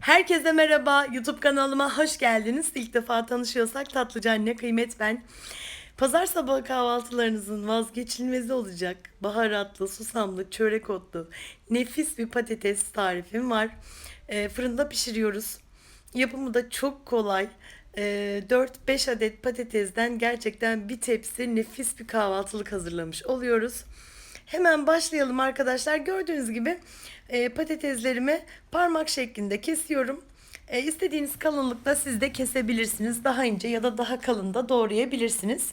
Herkese merhaba. YouTube kanalıma hoş geldiniz. İlk defa tanışıyorsak tatlıcı anne kıymet ben. Pazar sabahı kahvaltılarınızın vazgeçilmezi olacak baharatlı, susamlı, çörek otlu nefis bir patates tarifim var. Ee, fırında pişiriyoruz. Yapımı da çok kolay. Ee, 4-5 adet patatesden gerçekten bir tepsi nefis bir kahvaltılık hazırlamış oluyoruz. Hemen başlayalım arkadaşlar. Gördüğünüz gibi e, patateslerimi parmak şeklinde kesiyorum. E, istediğiniz kalınlıkta siz de kesebilirsiniz. Daha ince ya da daha kalın da doğrayabilirsiniz.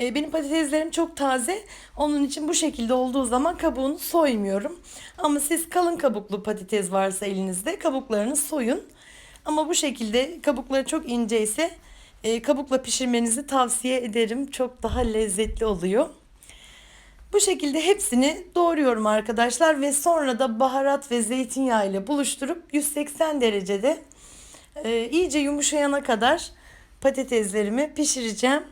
E, benim patateslerim çok taze. Onun için bu şekilde olduğu zaman kabuğunu soymuyorum. Ama siz kalın kabuklu patates varsa elinizde kabuklarını soyun. Ama bu şekilde kabukları çok ince ise e, kabukla pişirmenizi tavsiye ederim. Çok daha lezzetli oluyor. Bu şekilde hepsini doğruyorum arkadaşlar ve sonra da baharat ve zeytinyağı ile buluşturup 180 derecede e, iyice yumuşayana kadar patateslerimi pişireceğim.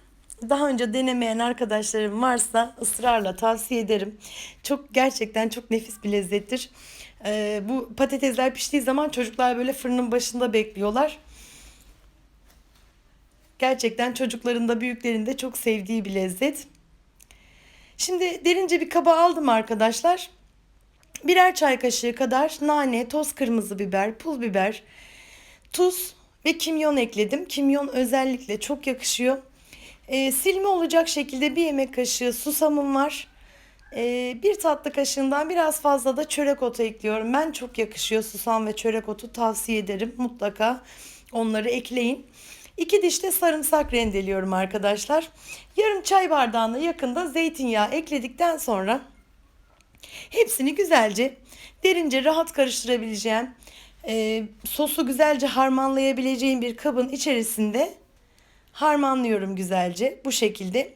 Daha önce denemeyen arkadaşlarım varsa ısrarla tavsiye ederim. Çok gerçekten çok nefis bir lezzettir. E, bu patatesler piştiği zaman çocuklar böyle fırının başında bekliyorlar. Gerçekten çocukların da büyüklerin de çok sevdiği bir lezzet. Şimdi derince bir kaba aldım arkadaşlar. Birer çay kaşığı kadar nane, toz kırmızı biber, pul biber, tuz ve kimyon ekledim. Kimyon özellikle çok yakışıyor. E, silme olacak şekilde bir yemek kaşığı susamım var. E, bir tatlı kaşığından biraz fazla da çörek otu ekliyorum. Ben çok yakışıyor susam ve çörek otu tavsiye ederim. Mutlaka onları ekleyin. İki diş de sarımsak rendeliyorum arkadaşlar. Yarım çay bardağına yakında zeytinyağı ekledikten sonra hepsini güzelce derince rahat karıştırabileceğim e, sosu güzelce harmanlayabileceğim bir kabın içerisinde harmanlıyorum güzelce bu şekilde.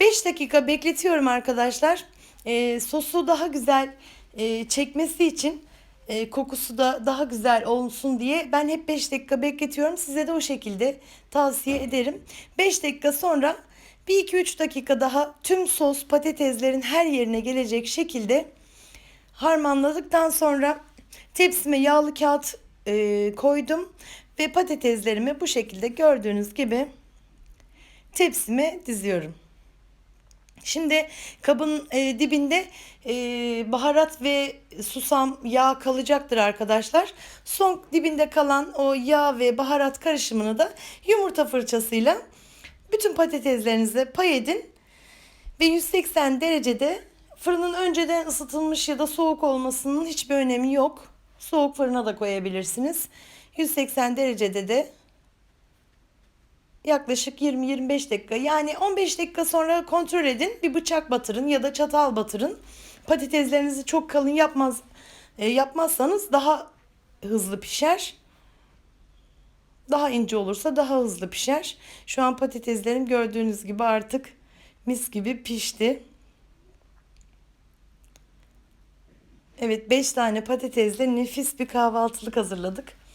5 dakika bekletiyorum arkadaşlar. E, sosu daha güzel e, çekmesi için e, kokusu da daha güzel olsun diye ben hep 5 dakika bekletiyorum. Size de o şekilde tavsiye ederim. 5 dakika sonra 1-2-3 dakika daha tüm sos patateslerin her yerine gelecek şekilde harmanladıktan sonra tepsime yağlı kağıt e, koydum ve patateslerimi bu şekilde gördüğünüz gibi tepsime diziyorum. Şimdi kabın e, dibinde e, baharat ve susam yağ kalacaktır arkadaşlar. Son dibinde kalan o yağ ve baharat karışımını da yumurta fırçasıyla bütün patateslerinize pay edin. Ve 180 derecede fırının önceden ısıtılmış ya da soğuk olmasının hiçbir önemi yok. Soğuk fırına da koyabilirsiniz. 180 derecede de yaklaşık 20-25 dakika. Yani 15 dakika sonra kontrol edin. Bir bıçak batırın ya da çatal batırın. Patateslerinizi çok kalın yapmaz e, yapmazsanız daha hızlı pişer. Daha ince olursa daha hızlı pişer. Şu an patateslerim gördüğünüz gibi artık mis gibi pişti. Evet 5 tane patatesle nefis bir kahvaltılık hazırladık.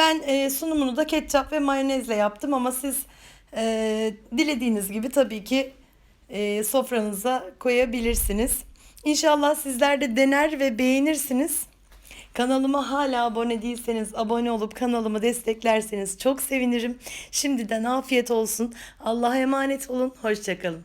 Ben e, sunumunu da ketçap ve mayonezle yaptım ama siz e, dilediğiniz gibi tabii ki e, sofranıza koyabilirsiniz. İnşallah sizler de dener ve beğenirsiniz. Kanalıma hala abone değilseniz abone olup kanalımı desteklerseniz çok sevinirim. Şimdiden afiyet olsun. Allah'a emanet olun. Hoşçakalın.